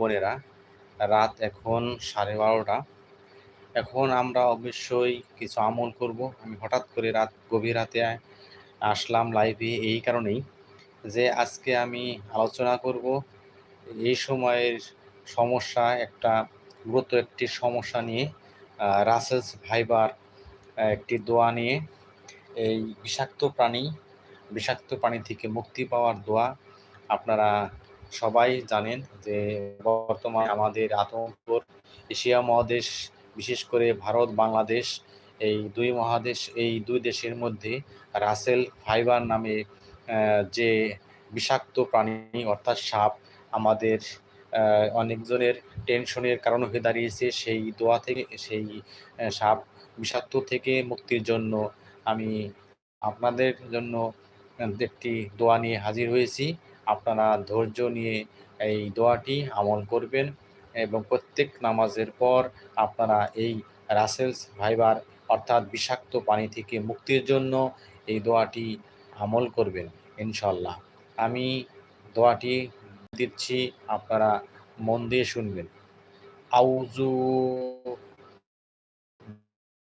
বোনেরা, রাত এখন সাড়ে বারোটা। এখন আমরা অবশ্যই কিছু আমল করব। আমি হঠাৎ করে রাত, গভীর রাতে আসলাম লাইভে এই কারণেই যে আজকে আমি আলোচনা করব এই সময়ের সমস্যা, একটা গুরুত্ব একটি সমস্যা নিয়ে রাসেলস ভাইবার একটি দোয়া নিয়ে। এই বিষাক্ত প্রাণী বিষাক্ত প্রাণী থেকে মুক্তি পাওয়ার দোয়া আপনারা সবাই জানেন যে বর্তমানে আমাদের আতঙ্ক এশিয়া মহাদেশ, বিশেষ করে ভারত, বাংলাদেশ, এই দুই মহাদেশ, এই দুই দেশের মধ্যে রাসেল ফাইবার নামে যে বিষাক্ত প্রাণী অর্থাৎ সাপ আমাদের অনেকজনের টেনশনের কারণ হয়ে দাঁড়িয়েছে, সেই দোয়া থেকে, সেই সাপ বিষাক্ত থেকে মুক্তির জন্য আমি আপনাদের জন্য একটি দোয়া নিয়ে হাজির হয়েছি। আপনারা ধৈর্য নিয়ে এই দোয়াটি আমল করবেন এবং প্রত্যেক নামাজের পর আপনারা এই রাসেলস ভাইবার অর্থাৎ বিষাক্ত পানি থেকে মুক্তির জন্য এই দোয়াটি আমল করবেন ইনশাল্লাহ আমি দোয়াটি দিচ্ছি, আপনারা মন দিয়ে শুনবেন। আউজু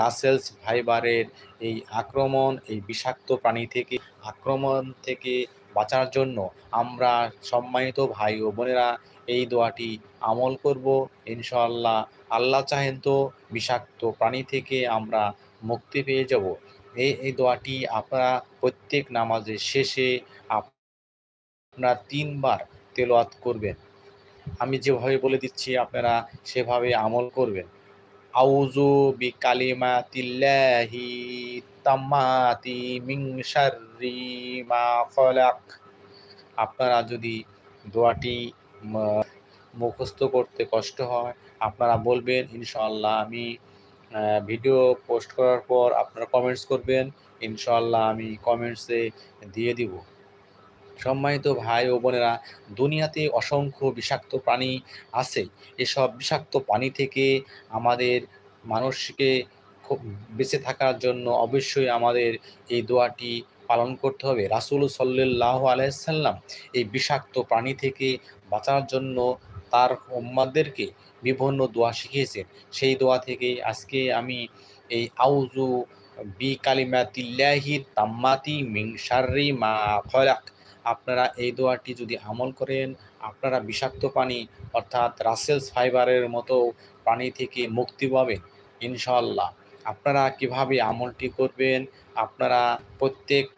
রাসেলস ভাইবারের এই আক্রমণ, এই বিষাক্ত প্রাণী থেকে, আক্রমণ থেকে বাঁচার জন্য আমরা সম্মানিত ভাই ও বোনেরা এই দোয়াটি আমল করব। ইনশাআল্লাহ আল্লাহ চাহেন তো বিষাক্ত প্রাণী থেকে আমরা মুক্তি পেয়ে যাব। এই এই দোয়াটি আপনারা প্রত্যেক নামাজের শেষে আপনারা তিনবার তেলোয়াত করবেন। আমি যেভাবে বলে দিচ্ছি, আপনারা সেভাবে আমল করবেন। আউজু বি কালিমাতিল্লাহি তাম্মাতি মিন শাররি মা খলাক। আপনারা যদি দোয়াটি মুখস্থ করতে কষ্ট হয়, আপনারা বলবেন, ইনশাআল্লাহ আমি ভিডিও পোস্ট করার পর আপনারা কমেন্টস করবেন, ইনশাআল্লাহ আমি কমেন্টসে দিয়ে দিব। সম্মানিত ভাই ও বোনেরা, দুনিয়াতে অসংখ্য বিষাক্ত প্রাণী আছে। এসব বিষাক্ত পানি থেকে আমাদের মানুষকে খুব বেঁচে থাকার জন্য অবশ্যই আমাদের এই দোয়াটি পালন করতে হবে। রাসুল সাল্লাহ আলাইসাল্লাম এই বিষাক্ত প্রাণী থেকে বাঁচার জন্য তার উম্মাদেরকে বিভিন্ন দোয়া শিখিয়েছেন। সেই দোয়া থেকে আজকে আমি এই আউজু বি কালিমাতিল্লাহি তাম্মাতি মিংসারি মা খলাক আপনারা এই দোয়াটি যদি আমল করেন, আপনারা বিষাক্ত পানি অর্থাৎ রাসেলস ফাইবারের মতো পানি থেকে মুক্তি পাবেন ইনশাল্লাহ আপনারা কীভাবে আমলটি করবেন, আপনারা প্রত্যেক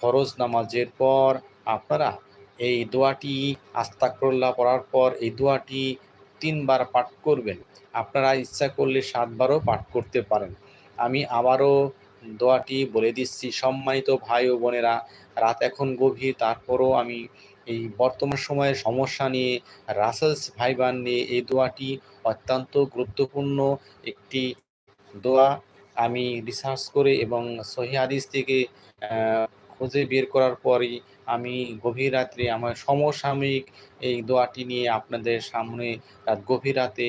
ফরজ নামাজের পর আপনারা এই দোয়াটি আস্তাকরল্লা পড়ার পর এই দোয়াটি তিনবার পাঠ করবেন। আপনারা ইচ্ছা করলে সাতবারও পাঠ করতে পারেন। আমি আবারও দোয়াটি বলে দিচ্ছি। সম্মানিত ভাই ও বোনেরা, রাত এখন গভীর। তারপরও আমি এই বর্তমান সময়ের সমস্যা নিয়ে রাসেলস ভাইবান নিয়ে এই দোয়াটি অত্যন্ত গুরুত্বপূর্ণ একটি দোয়া আমি রিসার্চ করে এবং সহি হাদিস থেকে খুঁজে বের করার পরই আমি গভীর রাত্রে আমার সমসাময়িক এই দোয়াটি নিয়ে আপনাদের সামনে গভীর রাতে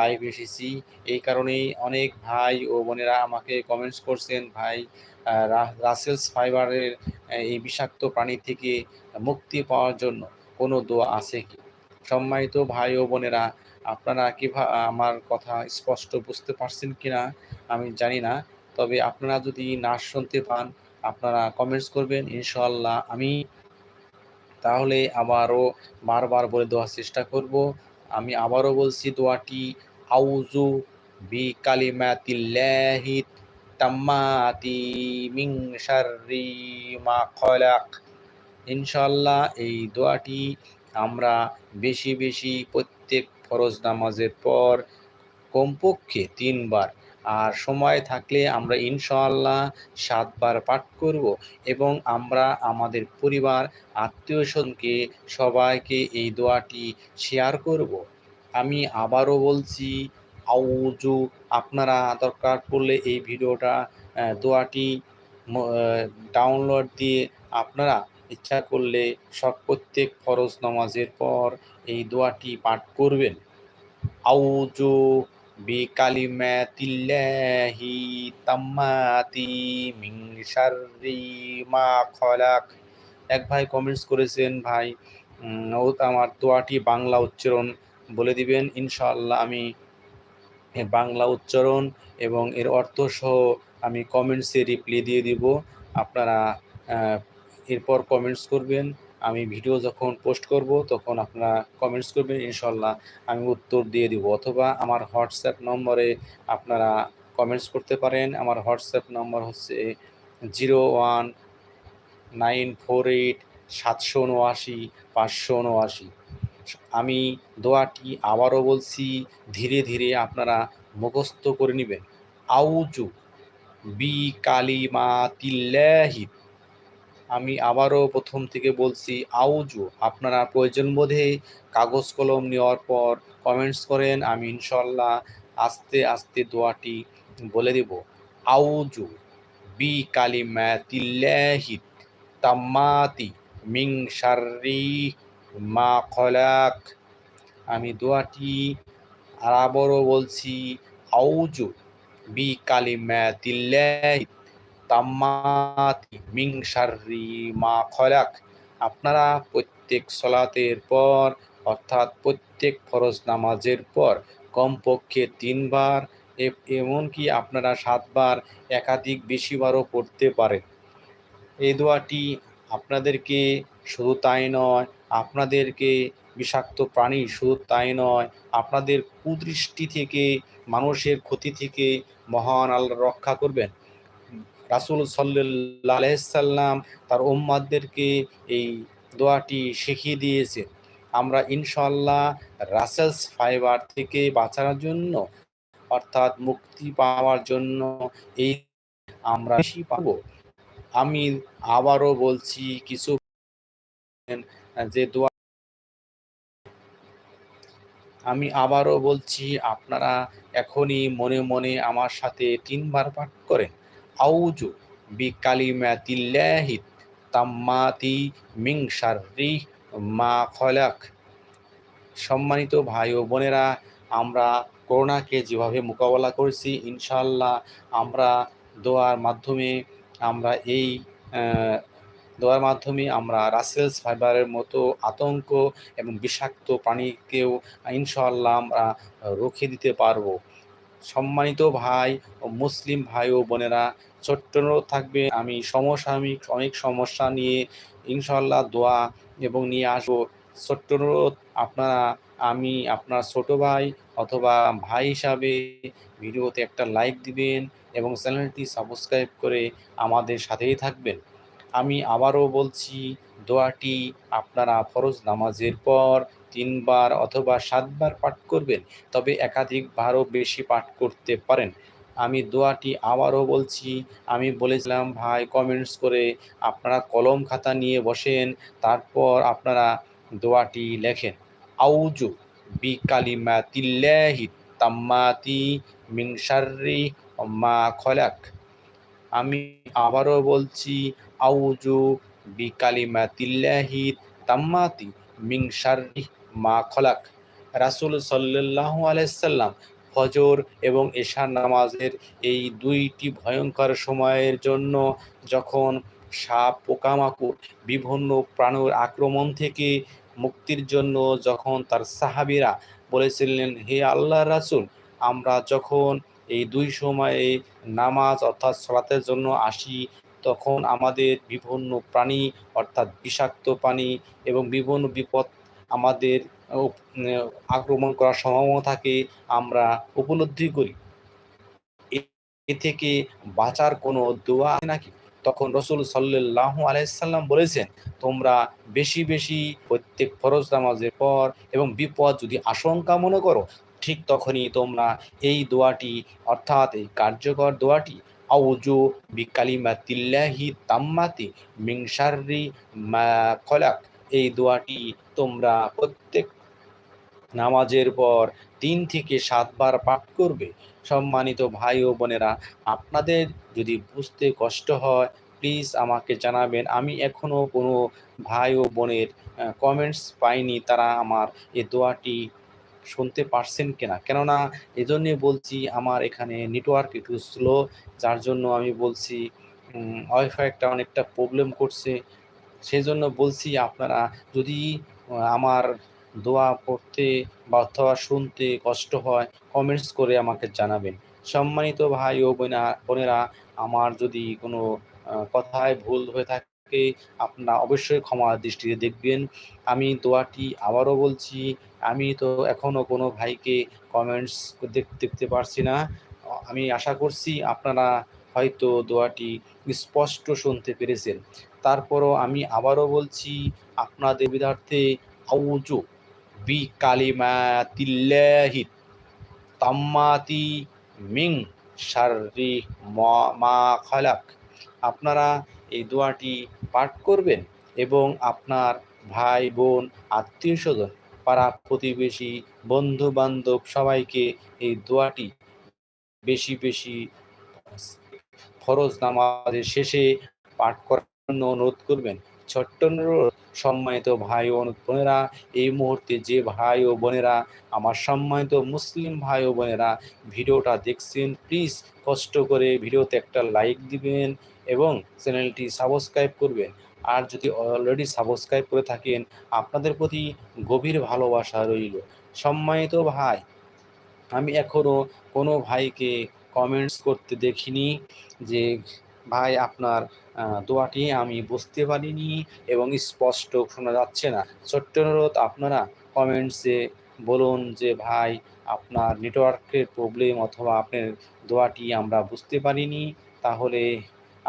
লাইভ এসেছি। এই কারণেই অনেক ভাই ও বোনেরা আমাকে কমেন্টস করছেন, ভাই রাসেলস ফাইবারের এই বিষাক্ত প্রাণী থেকে মুক্তি পাওয়ার জন্য কোনো দোয়া আছে কি? সম্মানিত ভাই ও বোনেরা, আপনারা কীভাবে আমার কথা স্পষ্ট বুঝতে পারছেন কি না আমি জানি না। তবে আপনারা যদি না শুনতে পান, আপনারা কমেন্টস করবেন ইনশাল্লাহ আমি তাহলে আবারও বারবার বলে দেওয়ার চেষ্টা করব। আমি আবারও বলছি দোয়াটি আউজু বি কালিমাতিল্লাহি তাম্মাতি মিং শাররি মা খলাক। ইনশাল্লাহ এই দোয়াটি আমরা বেশি বেশি প্রত্যেক ফরজ নামাজের পর কমপক্ষে তিনবার আর সময় থাকলে আমরা ইনশাআল্লাহ সাতবার পাঠ করব এবং আমরা আমাদের পরিবার আত্মীয় স্বজনকে সবাইকে এই দোয়াটি শেয়ার করব। আমি আবারও বলছি আউজু আপনারা দরকার পড়লে এই ভিডিওটা দোয়াটি ডাউনলোড দিয়ে আপনারা ইচ্ছা করলে সব প্রত্যেক ফরজ নামাজের পর এই দোয়াটি পাঠ করবেন। আউজু বি কালিমাতিল্লাহি তাম্মাতি মিন শাররি মা খলাক। এক ভাই কমেন্টস করেছেন, ভাই ও আমার দোয়াটি বাংলা উচ্চারণ বলে দিবেন, ইনশাআল্লাহ আমি বাংলা উচ্চারণ এবং এর অর্থ সহ আমি কমেন্টসে রিপ্লাই দিয়ে দিব। আপনারা এরপর কমেন্টস করবেন। আমি ভিডিও যখন পোস্ট করব, তখন আপনারা কমেন্টস করবেন, ইনশাল্লাহ আমি উত্তর দিয়ে দিব। অথবা আমার হোয়াটসঅ্যাপ নম্বরে আপনারা কমেন্টস করতে পারেন। আমার হোয়াটসঅ্যাপ নম্বর হচ্ছে zero one nine four eight সাতশো উনআশি পাঁচশো উনআশি। আমি দোয়াটি আবারও বলছি, ধীরে ধীরে আপনারা মুখস্থ করে নেবেন। আউজু বি কালিমা তিল্লাহিত আমি আবারও প্রথম থেকে বলছি, আউজু, আপনারা প্রয়োজন বোধে কাগজ কলম নেওয়ার পর কমেন্টস করেন, আমি ইনশাল্লাহ আস্তে আস্তে দোয়াটি বলে দেব। আউজু বি কালিমাতিল্লাহিত তাম্মাতি মিং শাররি মা খলাক। আমি দোয়াটি আবারও বলছি, আউজু বি কালিমাতিল্লাহিত তাম্মাতি মিং শাররি মা খলাক। আপনারা প্রত্যেক সলাতের পর, অর্থাৎ প্রত্যেক ফরজ নামাজের পর, কমপক্ষে তিনবার এমনকি আপনারা সাতবার, একাধিক বেশিবারও পড়তে পারেন। এই দোয়াটি আপনাদেরকে শুধু তাই নয়, আপনাদেরকে বিষাক্ত প্রাণী শুধু তাই নয়, আপনাদের কুদৃষ্টি থেকে, মানুষের ক্ষতি থেকে মহান আল্লাহ রক্ষা করবেন। রাসুল সাল্লাম তার ওম্মাদদেরকে এই দোয়াটি শিখিয়ে দিয়েছে। আমরা ইনশাল্লাহ রাসেলস ফাইবার থেকে বাঁচার জন্য, অর্থাৎ মুক্তি পাওয়ার জন্য এই আমরা বেশি পাবো। আমি আবারও বলছি, কিছু যে দোয়া আমি আবারও বলছি, আপনারা এখনই মনে মনে আমার সাথে তিনবার পাঠ করেন। আউজু বি কালিমাতিল্লাহি তাম্মাতি মিং শাররি মা খলাক। সম্মানিত ভাই ও বোনেরা, আমরা করোনাকে যেভাবে মোকাবেলা করেছি ইনশাল্লাহ আমরা দোয়ার মাধ্যমে আমরা এই দোয়ার মাধ্যমে আমরা রাসেলস ফাইবারের মতো আতঙ্ক এবং বিষাক্ত প্রাণীকেও ইনশাল্লাহ আমরা রুখে দিতে পারব। সম্মানিত ভাই ও মুসলিম ভাই ও বোনেরা, ছোট্ট থাকবে, আমি সমসাময়িক অনেক সমস্যা নিয়ে ইনশাল্লাহ দোয়া এবং নিয়ে আসব। ছোট্ট আপনারা, আমি আপনার ছোট ভাই অথবা ভাই হিসাবে ভিডিওতে একটা লাইক দিবেন এবং চ্যানেলটি সাবস্ক্রাইব করে আমাদের সাথেই থাকবেন। আমি আবারও বলছি, দোয়াটি আপনারা ফরজ নামাজের পর তিনবার অথবা সাতবার পাঠ করবেন, তবে একাধিকবারও বেশি পাঠ করতে পারেন। আমি দোয়াটি আবারও বলছি, আমি বলেছিলাম, ভাই কমেন্টস করে আপনারা কলম খাতা নিয়ে বসেন, তারপর আপনারা দোয়াটি লেখেন। আউজু বি কালিমা তিল্লাহি তাম্মাতি মিং শাররি মা খলাক। আমি আবারও বলছি আউজু বি কালিমা তিল্লাহি তাম্মাতি মিং শাররি মা খলাক। রাসুল সাল্লাহ আলাইসাল্লাম ফজর এবং এশার নামাজের এই দুইটি ভয়ঙ্কর সময়ের জন্য যখন সাপ, পোকামাকড়, বিভিন্ন প্রাণীর আক্রমণ থেকে মুক্তির জন্য যখন তার সাহাবিরা বলেছিলেন, হে আল্লাহ রাসুল, আমরা যখন এই দুই সময়ে নামাজ অর্থাৎ সলাতের জন্য আসি তখন আমাদের বিভিন্ন প্রাণী, অর্থাৎ বিষাক্ত প্রাণী এবং বিভিন্ন বিপদ আমাদের আক্রমণ করার সম্ভাবনা থাকে, আমরা উপলব্ধি করি। এ থেকে বাঁচার কোনো দোয়া আছে নাকি? তখন রসুল সাল্লাহ আলাইসাল্লাম বলেছেন, তোমরা বেশি বেশি প্রত্যেক ফরজ নামাজের পর এবং বিপদ যদি আশঙ্কা মনে করো, ঠিক তখনই তোমরা এই দোয়াটি, অর্থাৎ এই কার্যকর দোয়াটি আউজু বিকালিমাতিল্লাহি তাম্মাতি মিংসারি খলাক এই দোয়াটি তোমরা প্রত্যেক নামাজের পর তিন থেকে সাতবার পাঠ করবে। সম্মানিত ভাই ও বোনেরা, আপনাদের যদি বুঝতে কষ্ট হয় প্লিজ আমাকে জানাবেন। আমি এখনও কোনো ভাই ও বোনের কমেন্টস পাইনি। তারা আমার এ দোয়াটি শুনতে পারছেন কিনা? কেননা এজন্যে বলছি আমার এখানে নেটওয়ার্ক একটু স্লো যার জন্য আমি বলছি ওয়াইফাইটা অনেকটা প্রবলেম করছে। সেই জন্য বলছি আপনারা যদি আমার দোয়া পড়তে বা অথবা শুনতে কষ্ট হয় কমেন্টস করে আমাকে জানাবেন। সম্মানিত ভাই ও বোনা, বোনেরা, আমার যদি কোনো কথায় ভুল হয়ে থাকে আপনারা অবশ্যই ক্ষমা দৃষ্টিতে দেখবেন। আমি দোয়াটি আবারও বলছি, আমি তো এখনও কোনো ভাইকে কমেন্টস দেখতে পারছি না। আমি আশা করছি আপনারা হয়তো দোয়াটি স্পষ্ট শুনতে পেরেছেন। তারপরও আমি আবারও বলছি, আপনাদের বিধার্থে আউজু বি কালিমাতিল্লাহি তাম্মাতি মিং শাররি মা খালাক। আপনারা এই দোয়াটি পাঠ করবেন এবং আপনার ভাই, বোন, আত্মীয় স্বজন, পাড়া প্রতিবেশী বন্ধু বান্ধব সবাইকে এই দোয়াটি বেশি বেশি ফরজ নামাজের শেষে পাঠ করার জন্য অনুরোধ করবেন। ছোট্ট অনুরোধ, সম্মানিত ভাই ও বোনেরা, এই মুহূর্তে যে ভাই ও বোনেরা, আমার সম্মানিত মুসলিম ভাই ও বোনেরা ভিডিওটা দেখছেন প্লিজ কষ্ট করে ভিডিওতে একটা লাইক দিবেন এবং চ্যানেলটি সাবস্ক্রাইব করবেন। আর যদি অলরেডি সাবস্ক্রাইব করে থাকেন, আপনাদের প্রতি গভীর ভালোবাসা রইল। সম্মানিত ভাই, আমি এখনও কোনো ভাইকে কমেন্টস করতে দেখিনি যে, ভাই, আপনার দোয়াটি আমি বুঝতে পারিনি এবং স্পষ্ট শোনা যাচ্ছে না। ছোট্ট অনুরোধ, আপনারা কমেন্টসে বলুন যে, ভাই, আপনার নেটওয়ার্কের প্রবলেম অথবা আপনার দোয়াটি আমরা বুঝতে পারিনি। তাহলে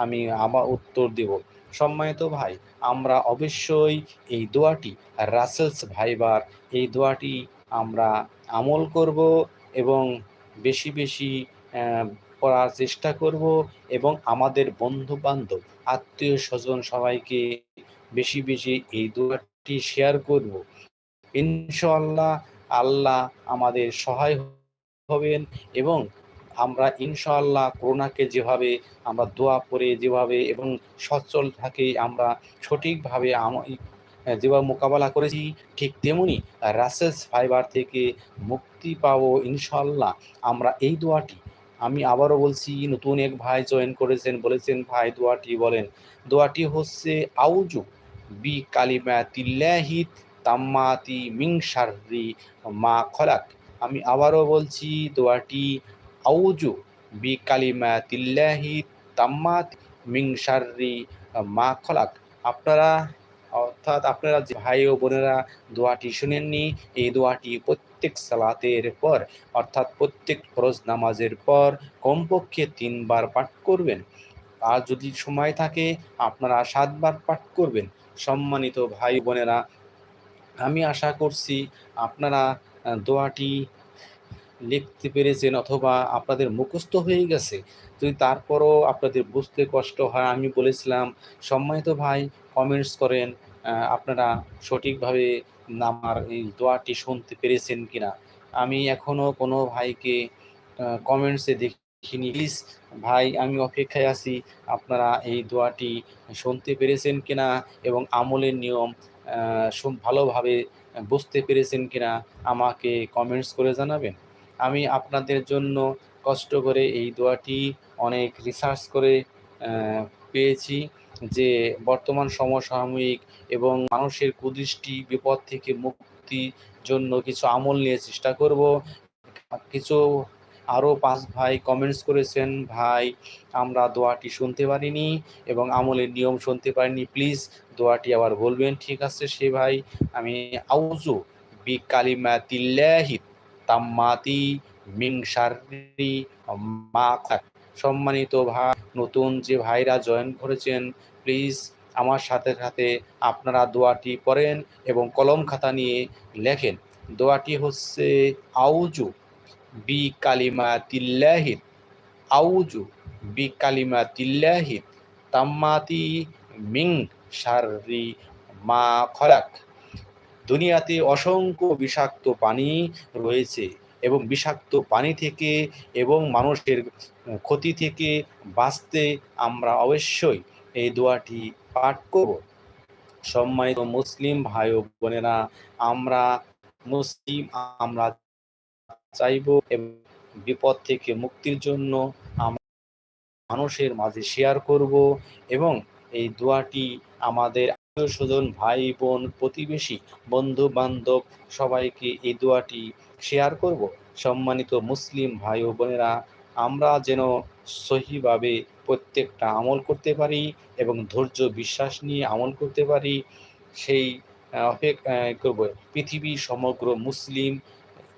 আমি আমার উত্তর দেব। সম্মানিত ভাই, আমরা অবশ্যই এই দোয়াটি রাসেলস ভাইবার, এই দোয়াটি আমরা আমল করব এবং বেশি বেশি করার চেষ্টা করব এবং আমাদের বন্ধু বান্ধব আত্মীয় স্বজন সবাইকে বেশি বেশি এই দোয়াটি শেয়ার করব। ইনশাল্লাহ আল্লাহ আমাদের সহায় হবেন এবং আমরা ইনশাআল্লাহ করোনাকে যেভাবে আমরা দোয়া পড়ে যেভাবে এবং সচ্ছল থাকে আমরা সঠিকভাবে যেভাবে মোকাবেলা করেছি, ঠিক তেমনি রাসেলস ফাইবার থেকে মুক্তি পাবো ইনশাল্লাহ আমরা এই দোয়াটি, আমি আবারও বলছি, নতুন এক ভাই জয়েন করেছেন, বলেছেন, ভাই, দোয়াটি বলেন। দোয়াটি হচ্ছে আউজু বি কালিমা তিল্লাহিত তাম্মাতি মিং শারি মা খলাক। আমি আবারও বলছি, দোয়াটি আউজু বি কালিমা তিল্লাহি তাম্মাত মিং শারি মা খলাক আপনারা, অর্থাৎ আপনারা যে ভাই ও বোনেরা দোয়াটি শুনেননি, এই দোয়াটি প্রত্যেক সালাতের পর, অর্থাৎ প্রত্যেক ফরজ নামাজের পর কমপক্ষে তিনবার পাঠ করবেন। আর যদি সময় থাকে, আপনারা সাতবার পাঠ করবেন। সম্মানিত ভাই বোনেরা, আমি আশা করছি আপনারা দোয়াটি লিখতে পেরেছেন অথবা আপনাদের মুখস্থ হয়ে গেছে, যদি তারপরও আপনাদের বুঝতে কষ্ট হয়, আমি বলেছিলাম, সম্মানিত ভাই কমেন্টস করেন আপনারা সঠিকভাবে আমার এই দোয়াটি শুনতে পেরেছেন কিনা। আমি এখনও কোনো ভাইকে কমেন্টসে দেখিনি। প্লিজ ভাই, আমি অপেক্ষায় আছি, আপনারা এই দোয়াটি শুনতে পেরেছেন কিনা এবং আমলের নিয়ম ভালোভাবে বুঝতে পেরেছেন কিনা, আমাকে কমেন্টস করে জানাবেন। আমি আপনাদের জন্য কষ্ট করে এই দোয়াটি অনেক রিসার্চ করে পেয়েছি যে বর্তমান সমসাময়িক এবং মানুষের কুদৃষ্টি, বিপদ থেকে মুক্তির জন্য কিছু আমল নিয়ে চেষ্টা করব। কিছু আরও পাঁচ ভাই কমেন্টস করেছেন, ভাই, আমরা দোয়াটি শুনতে পারিনি এবং আমলের নিয়ম শুনতে পারিনি। প্লিজ দোয়াটি আবার বলবেন। ঠিক আছে, সে ভাই, আমি আউজু বি কালিমা তিল্লাহিত তাম্মাতি মিং শারি মা সম্মানিত ভাই, নতুন যে ভাইরা জয়েন করেছেন, প্লিজ আমার সাথে সাথে আপনারা দোয়াটি পড়েন এবং কলম খাতা নিয়ে লেখেন। দোয়াটি হচ্ছে আউজু বি কালিমা তিল্লাহিদ আউজু বি কালিমা তিল্লাহিদ তাম্মাতি মিং শারি মা খরাক দুনিয়াতে অসংখ্য বিষাক্ত পানি রয়েছে এবং বিষাক্ত পানি থেকে এবং মানুষের ক্ষতি থেকে বাঁচতে আমরা অবশ্যই এই দোয়াটি পাঠ করব। সম্মানিত মুসলিম ভাই ও বোনেরা, আমরা মুসলিম, আমরা চাইব এবং বিপদ থেকে মুক্তির জন্য আমরা মানুষের মাঝে শেয়ার করব এবং এই দোয়াটি আমাদের স্বজন ভাই বোন প্রতিবেশী বন্ধু বান্ধব সবাইকে এই দোয়াটি শেয়ার করব। সম্মানিত মুসলিম ভাই ও বোনেরা, আমরা যেন সহিভাবে প্রত্যেকটা আমল করতে পারি এবং ধৈর্য বিশ্বাস নিয়ে আমল করতে পারি, সেই অপেক্ষা করব, পৃথিবী সমগ্র মুসলিম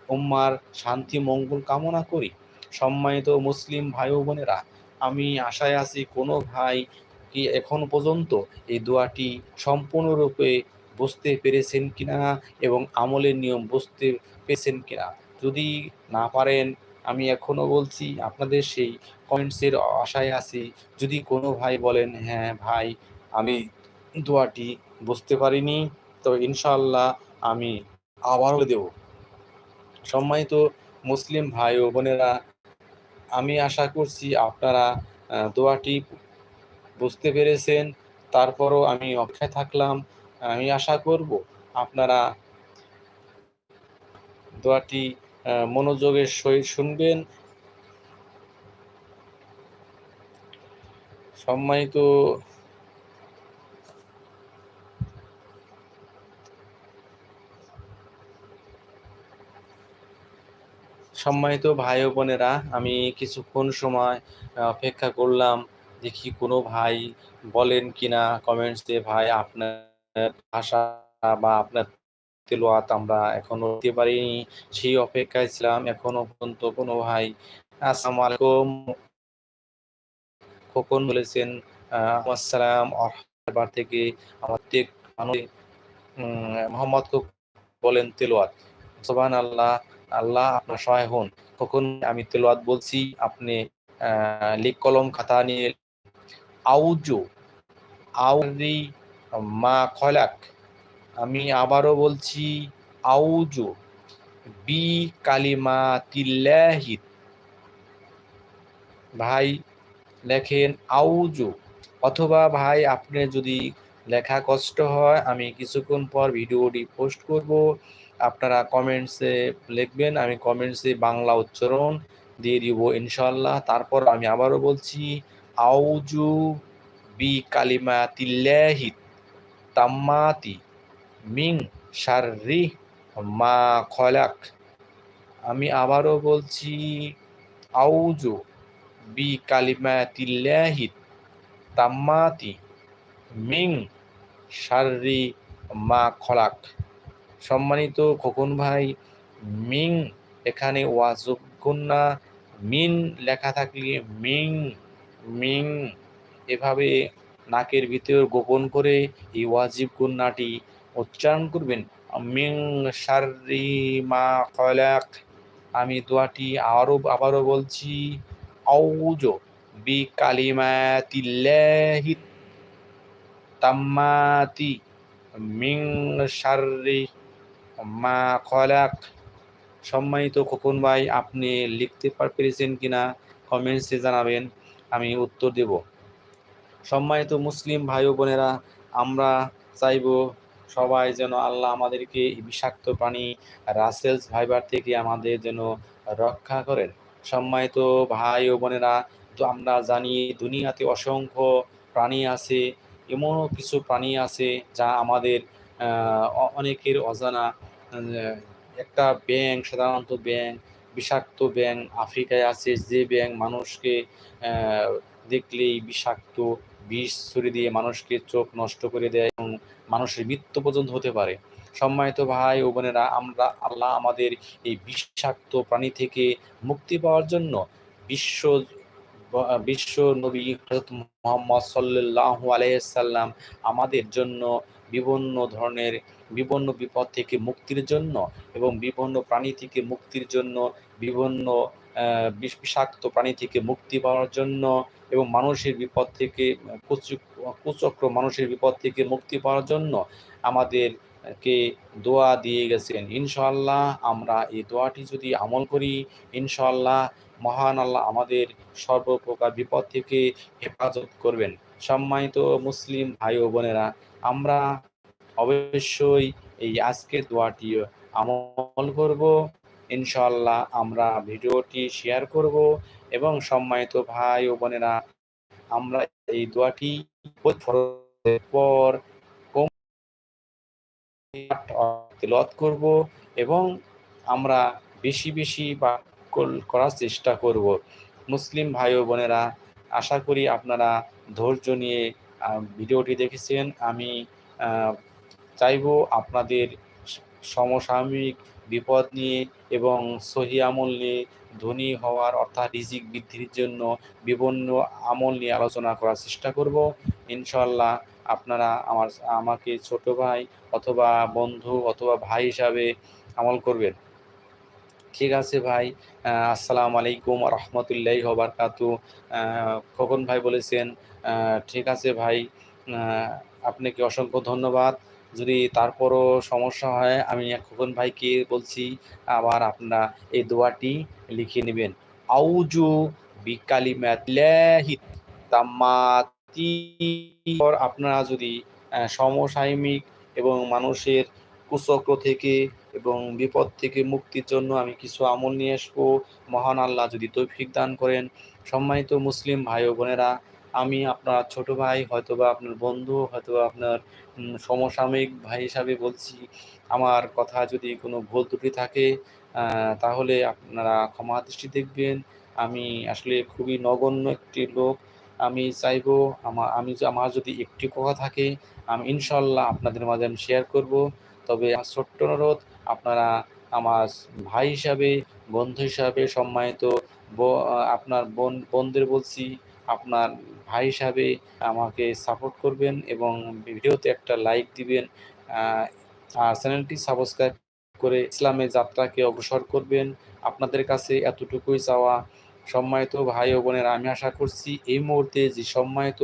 উম্মার শান্তি, মঙ্গল কামনা করি। সম্মানিত মুসলিম ভাই ও বোনেরা, আমি আশায় আছি কোনো ভাই কি এখন পর্যন্ত এই দোয়াটি সম্পূর্ণরূপে বুঝতে পেরেছেন কিনা এবং আমলের নিয়ম বুঝতে পেরেছেন কিনা? যদি না পারেন, আমি এখনও বলছি, আপনাদের সেই কমেন্টসের আশায় আছি। যদি কোনো ভাই বলেন হ্যাঁ ভাই, আমি দোয়াটি বুঝতে পারিনি। তো ইনশাল্লাহ আমি আবারও দেব। সম্মানিত মুসলিম ভাই ও বোনেরা, আমি আশা করছি আপনারা দোয়াটি বুঝতে পেরেছেন, তারপরও আমি অপেক্ষায় থাকলাম। আমি আশা করব আপনারা দোয়াটি মনোযোগের সহিত শুনবেন। সম্মানিত সম্মানিত ভাই বোনেরা, আমি কিছুক্ষণ সময় অপেক্ষা করলাম। দেখি কোনো ভাই বলেন কিনা কমেন্টসে ভাই, আপনার ভাষা বা আপনার তেলোয়াত আমরা এখনও দিতে পারিনি। সেই অপেক্ষায় ছিলাম এখনও পর্যন্ত কোনো ভাই আসসালামু আলাইকুম। খোকন বলেছেন আসসালাম এবার থেকে আমাদের মোহাম্মদ বলেন তেলোয়াত। সোবান আল্লাহ আল্লাহ আপনার সহায় হন। কখন আমি তেলোয়াত বলছি, আপনি লিক কলম খাতা নিয়ে আউজু আউরি মা খলাক। আমি আবারও বলছি, আউজো, বি কালিমা তিল্লাহিদ ভাই লেখেন আউজো, অথবা ভাই আপনি যদি লেখা কষ্ট হয়, আমি কিছুক্ষণ পর ভিডিওটি পোস্ট করব। আপনারা কমেন্টসে লিখবেন, আমি কমেন্টসে বাংলা উচ্চারণ দিয়ে দিব ইনশাল্লাহ তারপর আমি আবারও বলছি আউজু বি কালিমা তিল্লাহি তাম্মাতি মিং শাররি মা খলাক আমি আবারও বলছি আউজু বি কালিমা তিল্লাহি তাম্মাতি মিং শাররি মা খলাক সম্মানিত খোকন ভাই মিং এখানে ওয়াজব কন্যা মিন লেখা থাকলে মিং মিং এভাবে নাকের ভিতর গোপন করে এই ওয়াজিব কন্যাটি উচ্চারণ করবেন। মিং সারি মা কলাক আমি দোয়াটি আরও আবারও বলছি আউজ বি কালিমাতিল্লাহি তাম্মাতি মিং সারি মা খলাক। সম্মানিত খোকন ভাই, আপনি লিখতে পেরেছেন কিনা? কমেন্টসে জানাবেন। আমি উত্তর দেব। সম্মানিত মুসলিম ভাই বোনেরা, আমরা চাইব সবাই যেন আল্লাহ আমাদেরকে বিষাক্ত প্রাণী রাসেলস ভাইবার থেকে আমাদের যেন রক্ষা করেন। সম্মানিত ভাই ও বোনেরা, তো আমরা জানি দুনিয়াতে অসংখ্য প্রাণী আছে, এমনও কিছু প্রাণী আছে যা আমাদের অনেকের অজানা একটা ব্যাংক সাধারণত ব্যাং বিষাক্ত ব্যাং আফ্রিকায় আছে, যে ব্যাং মানুষকে দেখলেই বিষাক্ত বিষ ছড়িয়ে দিয়ে মানুষকে চোখ নষ্ট করে দেয় এবং মানুষের মৃত্যু পর্যন্ত হতে পারে। সম্মানিত ভাই ও বোনেরা, আমরা আল্লাহ আমাদের এই বিষাক্ত প্রাণী থেকে মুক্তি পাওয়ার জন্য বিশ্ব বিশ্ব নবী হজরত মোহাম্মদ সাল্লাহ আলাইসাল্লাম আমাদের জন্য বিভিন্ন ধরনের বিভিন্ন বিপদ থেকে মুক্তির জন্য এবং বিভিন্ন প্রাণী থেকে মুক্তির জন্য বিভিন্ন বিষাক্ত প্রাণী থেকে মুক্তি পাওয়ার জন্য এবং মানুষের বিপদ থেকে কুচক্র মানুষের বিপদ থেকে মুক্তি পাওয়ার জন্য আমাদেরকে দোয়া দিয়ে গেছেন। ইনশাল্লাহ আমরা এই দোয়াটি যদি আমল করি ইনশাল্লাহ মহান আল্লাহ আমাদের সর্বপ্রকার বিপদ থেকে হেফাজত করবেন। সম্মানিত মুসলিম ভাই ও বোনেরা, আমরা অবশ্যই এই আজকের দোয়াটি আমল করব। ইনশাল্লাহ আমরা ভিডিওটি শেয়ার করব এবং সম্মানিত ভাই ও বোনেরা, আমরা এই দোয়াটি পর তেলত করব এবং আমরা বেশি বেশি বা করার চেষ্টা করব। মুসলিম ভাই ও বোনেরা, আশা করি আপনারা ধৈর্য নিয়ে ভিডিওটি দেখেছেন। আমি চাইব আপনাদের সমসাময়িক বিপদ নিয়ে এবং সহি আমল নিয়ে ধনী হওয়ার অর্থাৎ রিজিক বৃদ্ধির জন্য বিভিন্ন আমল নিয়ে আলোচনা করার চেষ্টা করব। ইনশাল্লাহ আপনারা আমার, আমাকে ছোট ভাই অথবা বন্ধু অথবা ভাই হিসাবে আমল করবেন। ঠিক আছে ভাই আসসালামু আলাইকুম রহমতুল্লাহ হবারকাতু খোকন ভাই বলেছেন ঠিক আছে ভাই আপনাকে অসংখ্য ধন্যবাদ। যদি তারপরও সমস্যা হয়, আমি খোকন ভাইকে বলছি, আবার আপনারা এই দোয়াটি লিখে নেবেন। আউজু বিকালিমাতিত তাম্মাতি। আপনারা যদি সমসাময়িক এবং মানুষের কুচক্র থেকে এবং বিপদ থেকে মুক্তির জন্য আমি কিছু আমল নিয়ে আসব, মহান আল্লাহ যদি তৌফিক দান করেন। সম্মানিত মুসলিম ভাই ও বোনেরা, আমি আপনার ছোট ভাই, হয়তোবা আপনার বন্ধু, হয়তোবা আপনার সমসাময়িক ভাই হিসাবে বলছি, আমার কথা যদি কোনো ভুল ত্রুটি থাকে তাহলে আপনারা ক্ষমা দৃষ্টি দেখবেন। আমি আসলে খুবই নগণ্য একটি লোক। আমি চাইব আমার আমি আমার যদি একটি কথা থাকে, আমি ইনশাল্লাহ আপনাদের মাঝে আমি শেয়ার করব। তবে আমার ছোট্ট অনুরোধ, আপনারা আমার ভাই হিসাবে, বন্ধু হিসাবে সম্মানিত আপনার বোন, বোনদের বলছি আপনার ভাই হিসাবে আমাকে সাপোর্ট করবেন এবং ভিডিওতে একটা লাইক দিবেন আর চ্যানেলটি সাবস্ক্রাইব করে ইসলামের যাত্রাকে অগ্রসর করবেন। আপনাদের কাছে এতটুকুই চাওয়া। সম্মানিত ভাই ও বোনেরা, আমি আশা করছি এই মুহূর্তে যে সম্মানিত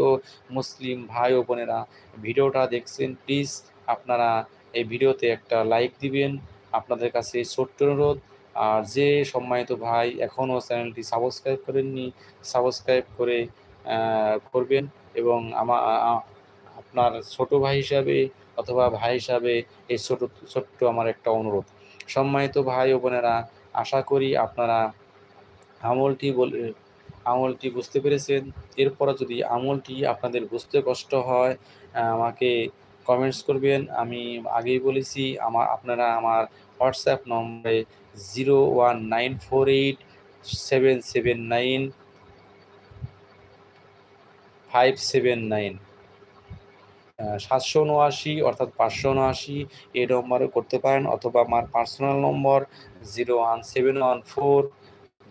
মুসলিম ভাই ও বোনেরা ভিডিওটা দেখছেন প্লিজ আপনারা এই ভিডিওতে একটা লাইক দিবেন। আপনাদের কাছে ছোট্ট অনুরোধ আর যে সম্মানিত ভাই এখনও চ্যানেলটি সাবস্ক্রাইব করেননি, সাবস্ক্রাইব করে করবেন এবং আমা আপনার ছোট ভাই হিসাবে অথবা ভাই হিসাবে এই ছোট, ছোট্ট আমার একটা অনুরোধ। সম্মানিত ভাই ও বোনেরা, আশা করি আপনারা আমলটি বলে, আমলটি বুঝতে পেরেছেন। এরপর যদি আমলটি আপনাদের বুঝতে কষ্ট হয় আমাকে কমেন্টস করবেন। আমি আগেই বলেছি আমার আপনারা আমার হোয়াটসঅ্যাপ নম্বরে zero one nine four eight seven seven nine five seven nine সাতশো উনআশি অর্থাৎ পাঁচশো উনআশি এই নম্বরে করতে পারেন অথবা আমার personal number zero one seven one four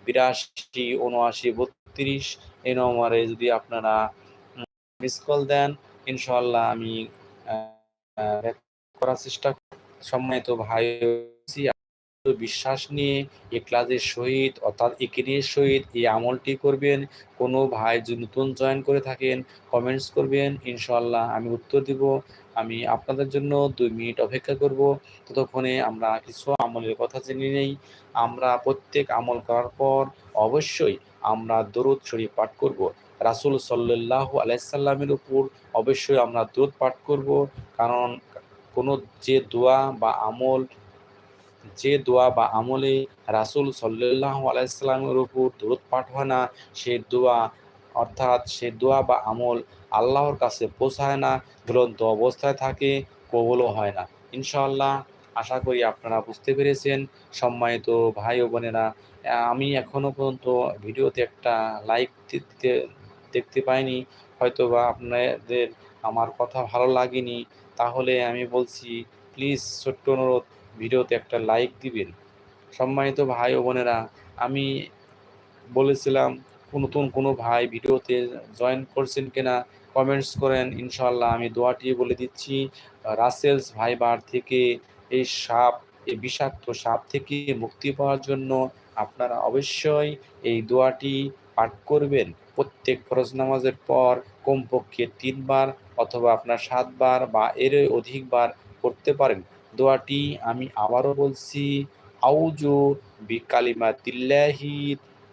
বিরাশি উনআশি বত্রিশ এই নম্বরে যদি আপনারা মিস কল দেন ইনশাল্লাহ আমি করার চেষ্টা সম্মানিত ভাই বিশ্বাস নিয়ে এই ক্লাসের সহিত, অর্থাৎ একিনের সহিত এই আমলটি করবেন। কোনো ভাই যদি নতুন জয়েন করে থাকেন কমেন্টস করবেন। ইনশাল্লাহ আমি উত্তর দিব। আমি আপনাদের জন্য দুই মিনিট অপেক্ষা করব। ততক্ষণে আমরা কিছু আমলের কথা জেনে নেই। আমরা প্রত্যেক আমল করার পর অবশ্যই আমরা দরুদ শরীফ পাঠ করব। রাসুল সাল্লাহ আলাইসাল্লামের উপর অবশ্যই আমরা দরুদ পাঠ করব। কারণ কোনো যে দোয়া বা আমল যে দোয়া বা আমলে রাসুল সাল্লাহ আলাইসাল্লামের উপর দূরত পাঠ হয় না, সে দোয়া, অর্থাৎ সে দোয়া বা আমল আল্লাহর কাছে পৌঁছায় না দুরন্ত অবস্থায় থাকে, কবলও হয় না। ইনশাআল্লাহ, আশা করি আপনারা বুঝতে পেরেছেন। সম্মানিত ভাই ও বোনেরা, আমি এখনও পর্যন্ত ভিডিওতে একটা লাইক দিতে, দেখতে পাইনি। হয়তো বা আপনাদের আমার কথা ভালো লাগেনি। তাহলে আমি বলছি প্লিজ ছোট্ট অনুরোধ ভিডিওতে একটা লাইক দিবেন। সম্মানিত ভাই ও বোনেরা, আমি বলেছিলাম, নতুন কোনো ভাই ভিডিওতে জয়েন করছেন কিনা কমেন্টস করেন ইনশাল্লাহ আমি দোয়াটি বলে দিচ্ছি। রাসেলস ভাইবার থেকে এই সাপ, এই বিষাক্ত সাপ থেকে মুক্তি পাওয়ার জন্য আপনারা অবশ্যই এই দোয়াটি পাঠ করবেন। প্রত্যেক ফরজ নামাজের পর কমপক্ষে তিনবার অথবা আপনার সাতবার বা এর অধিকবার করতে পারেন। দোয়াটি আমি আবারও বলছি আউজু বিকালিমা তিল্লাহি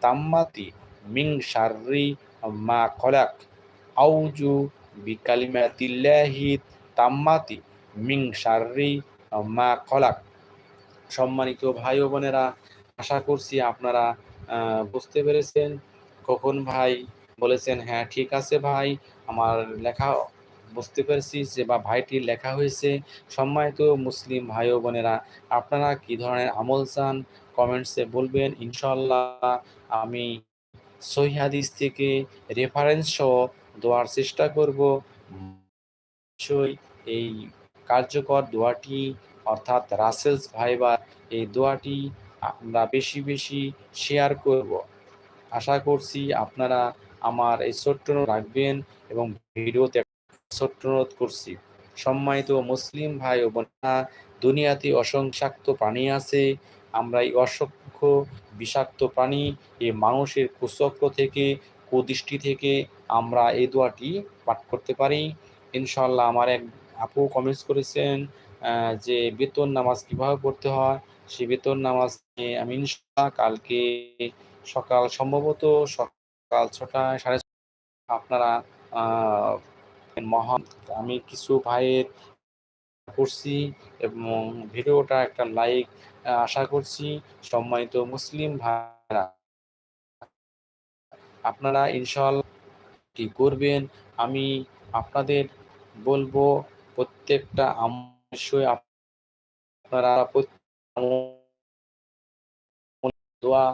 তাম্মাতি মিং শারি মা খলাক। আউজু বিকালিমাতিল্লাহি তাম্মাতি মিং শাররি মা খলাক। সম্মানিত ভাই ও বোনেরা, আশা করছি আপনারা বুঝতে পেরেছেন। কখন ভাই বলেছেন হ্যাঁ ঠিক আছে ভাই, আমার লেখা বুঝতে পেরেছি যে বা ভাইটির লেখা হয়েছে। সম্মানিত মুসলিম ভাই ও বোনেরা, আপনারা কি ধরনের আমল চান? কমেন্টসে বলবেন ইনশাল্লাহ আমি সহি থেকে রেফারেন্স সহ দেওয়ার চেষ্টা করব। এই কার্যকর দোয়াটি, অর্থাৎ রাসেলস ভাইবার এই দোয়াটি আমরা বেশি বেশি শেয়ার করব। আশা করছি আপনারা আমার এই ছোট্ট রাখবেন এবং ভিডিওতে ছোট্ট অনুরোধ করছি। সম্মানিত মুসলিম ভাই ও বোনা দুনিয়াতে অসংসাক্ত প্রাণী আছে। আমরা এই অসংখ্য বিষাক্ত প্রাণী এই মানুষের কুচক্র থেকে, কুদৃষ্টি থেকে আমরা এই দোয়াটি পাঠ করতে পারি। ইনশাল্লাহ আমার এক আপু কমেন্টস করেছেন যে বেতন নামাজ কীভাবে পড়তে হয়? সেই বেতন নামাজ আমি ইনশাল্লাহ কালকে সকাল সম্ভবত সকাল ছটায় সাড়ে আপনারা মহান আমি কিছু ভাইয়ের করছি এবং ভিডিওটা একটা লাইক আশা করছি সম্মানিত মুসলিম ভাইরা আপনারা ইনশাল্লাহ কি করবেন? আমি আপনাদের বলব প্রত্যেকটা অবশ্যই আপনারা দোয়া